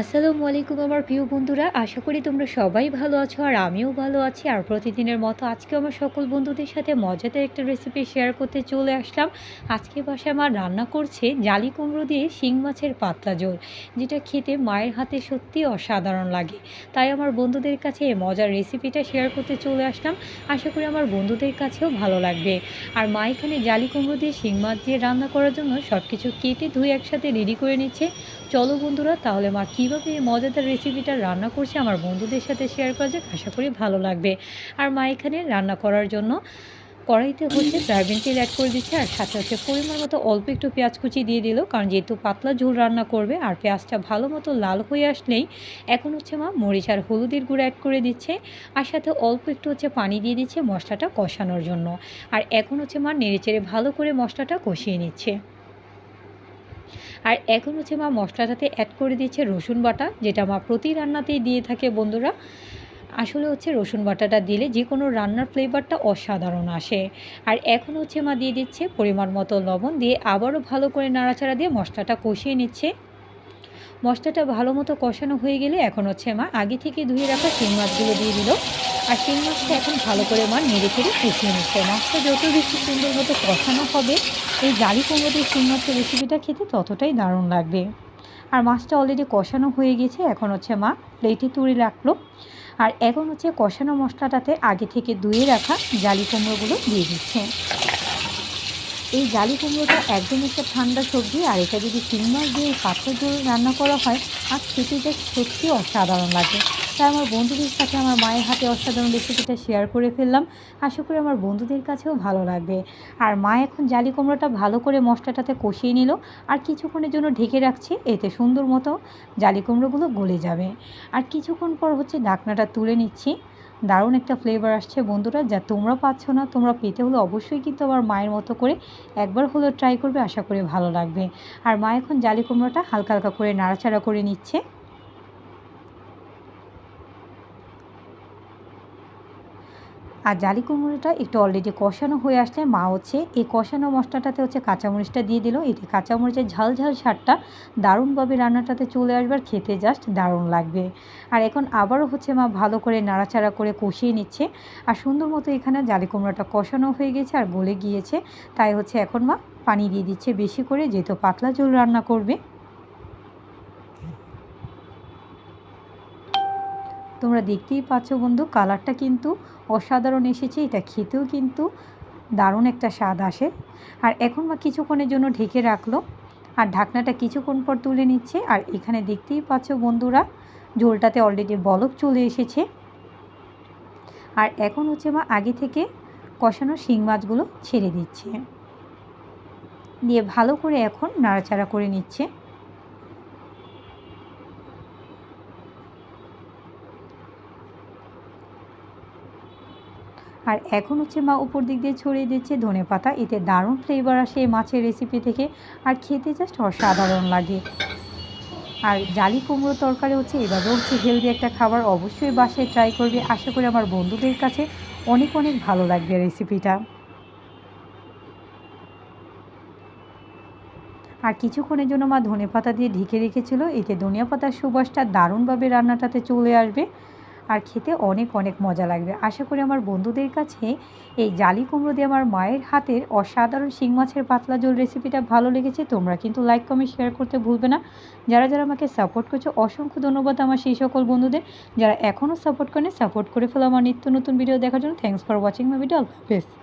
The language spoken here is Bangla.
আসসালামু আলাইকুম আমার প্রিয় বন্ধুরা, আশা করি তোমরা সবাই ভালো আছো আর আমিও ভালো আছি। আর প্রতিদিনের মতো আজকে আমার সকল বন্ধুদের সাথে মজাদার একটা রেসিপি শেয়ার করতে চলে আসলাম। আজকে বাসায় আমার রান্না করছে জালি কুমড়ো দিয়ে শিং মাছের পাতলা ঝোল, যেটা খেতে মায়ের হাতে সত্যি অসাধারণ লাগে। তাই আমার বন্ধুদের কাছে এই মজার রেসিপিটা শেয়ার করতে চলে আসলাম। আশা করি আমার বন্ধুদের কাছেও ভালো লাগবে। আর মা এখানে জালি কুমড়ো দিয়ে শিং মাছ দিয়ে রান্না করার জন্য সব কিছু কেটে ধুয়ে একসাথে রেডি করে নিচ্ছে। চলো বন্ধুরা, তাহলে মা কীভাবে এই মজাদার রেসিপিটা রান্না করছে আমার বন্ধুদের সাথে শেয়ার করা যাক, আশা করি ভালো লাগবে। আর মা এখানে রান্না করার জন্য কড়াইতে হচ্ছে সয়াবিন তেল অ্যাড করে দিচ্ছে, আর সাথে হচ্ছে পরিমাণ মতো অল্প একটু পেঁয়াজ কুচি দিয়ে দিল, কারণ যেহেতু পাতলা ঝোল রান্না করবে, আর পেঁয়াজটা ভালো মতো লাল হয়ে আসলেই এখন হচ্ছে মা মরিচ আর হলুদের গুঁড়ো অ্যাড করে দিচ্ছে, আর সাথে অল্প একটু হচ্ছে পানি দিয়ে দিচ্ছে মশলাটা কষানোর জন্য। আর এখন হচ্ছে মা নেড়েচেড়ে ভালো করে মশলাটা কষিয়ে নিচ্ছে। আর এখন হচ্ছে মা মশলাটাতে অ্যাড করে দিচ্ছে রসুন বাটা, যেটা মা প্রতি রান্নাতেই দিয়ে থাকে বন্ধুরা। আসলে হচ্ছে রসুন বাটাটা দিলে যে কোনো রান্নার ফ্লেভারটা অসাধারণ আসে। আর এখন হচ্ছে মা দিয়ে দিচ্ছে পরিমাণ মতো লবণ দিয়ে আবারও ভালো করে নাড়াচাড়া দিয়ে মশলাটা কষিয়ে নিচ্ছে। মশলাটা ভালো মতো কষানো হয়ে গেলে এখন হচ্ছে মা আগে থেকে ধুয়ে রাখা শিং মাছগুলো দিয়ে দিল। আর শিং মাছটা এখন ভালো করে মা নেড়ে ফেড়ে কষিয়ে নিচ্ছে। মাছটা যত বেশি সুন্দর মতো কষানো হবে, এই জালি কুমড়ো দিয়ে শিং মাছের রেসিপিটা খেতে ততটাই দারুণ লাগবে। আর মাছটা অলরেডি কষানো হয়ে গেছে, এখন হচ্ছে মা প্লেটে তুলে রাখল। আর এখন হচ্ছে কষানো মশলাটাতে আগে থেকে ধুয়ে রাখা জালি কুমড়োগুলো দিয়ে দিচ্ছে। এই জালি কুমড়োটা একদম একটা ঠান্ডা সবজি, আর এটা যদি শিং মাছ দিয়ে পাথর ঝোল রান্না করা হয়, আর খেতে যা সত্যি অসাধারণ লাগে। তাই আমার বন্ধুদের সাথে আমার মায়ের হাতে অসাধারণ রেসিপিটা শেয়ার করে ফেললাম। আশা করি আমার বন্ধুদের কাছেও ভালো লাগবে। আর মা এখন জালি কুমড়োটা ভালো করে মশলাটাতে কষিয়ে নিল। আর কিছুক্ষণের জন্য ঢেকে রাখছি, এতে সুন্দর মতো জালি কুমড়োগুলো গলে যাবে। আর কিছুক্ষণ পর হচ্ছে ঢাকনাটা তুলে নিচ্ছি। দারুণ একটা ফ্লেভার আসছে বন্ধুরা, যা তোমরা পাচ্ছ না, তোমরা পেতে হলে অবশ্যই কিন্তু আমার মায়ের মতো করে একবার হলেও ট্রাই করবে, আশা করি ভালো লাগবে। আর মা এখন জালি কুমড়োটা হালকা হালকা করে নাড়াচাড়া করে নিচ্ছে। আর জালি কুমড়োটা একটু অলরেডি কষানো হয়ে আসলে মা হচ্ছে এই কষানো মশলাটাতে হচ্ছে কাঁচামরিচটা দিয়ে দিল। এতে কাঁচামরিচের ঝাল ঝাল স্বাদটা দারুণভাবে রান্নাটাতে চলে আসবে আর খেতে জাস্ট দারুণ লাগবে। আর এখন আবারও হচ্ছে মা ভালো করে নাড়াচাড়া করে কষিয়ে নিচ্ছে। আর সুন্দর মতো এখানে জালি কুমড়োটা কষানো হয়ে গেছে আর গলে গিয়েছে। তাই হচ্ছে এখন মা পানি দিয়ে দিচ্ছে বেশি করে যেহেতু পাতলা ঝোল রান্না করবে। তোমরা দেখতেই পাচ্ছ বন্ধু কালারটা কিন্তু অসাধারণ এসেছে, এটা খেতেও কিন্তু দারুণ একটা স্বাদ আসে। আর এখন মা কিছুক্ষণের জন্য ঢেকে রাখল। আর ঢাকনাটা কিছুক্ষণ পর তুলে নিচ্ছে। আর এখানে দেখতেই পাচ্ছ বন্ধুরা, ঝোলটাতে অলরেডি বলক চলে এসেছে। আর এখন হচ্ছে মা আগে থেকে কষানো শিং মাছগুলো ছেড়ে দিচ্ছে। দিয়ে ভালো করে এখন নাড়াচাড়া করে নিচ্ছে। আর এখন হচ্ছে মা উপর দিক দিয়ে ছড়িয়ে দিচ্ছে ধনে পাতা। এতে দারুণ ফ্লেভার আসে এই মাছের রেসিপি থেকে। আর খেতে জাস্ট অসাধারণ লাগে। আর জালি কুমড়ো তরকারি হচ্ছে এভাবে হচ্ছে হেলদি একটা খাবার। অবশ্যই বাসায় ট্রাই করবে। আশা করি আমার বন্ধুদের কাছে অনেক অনেক ভালো লাগবে রেসিপিটা আর কিছুক্ষণের জন্য মা ধনে পাতা দিয়ে ঢেকে রেখেছিল। এতে ধনিয়া পাতার সুবাসটা দারুণভাবে রান্নাটাতে চলে আসবে। আর খেতে অনেক অনেক মজা লাগবে। আশা করি আমার বন্ধুদের কাছে এই জালি কুমড়ো দিয়ে আমার মায়ের হাতের অসাধারণ শিং মাছের পাতলা ঝোল রেসিপিটা ভালো লেগেছে। তোমরা কিন্তু লাইক কমেন্ট শেয়ার করতে ভুলবে না। যারা যারা আমাকে সাপোর্ট করছ, অসংখ্য ধন্যবাদ আমার সেই সকল বন্ধুদের। যারা এখনও সাপোর্ট করেন সাপোর্ট করে ফেলো আমার নিত্য নতুন ভিডিও দেখার জন্য। Thanks for watching my video Allah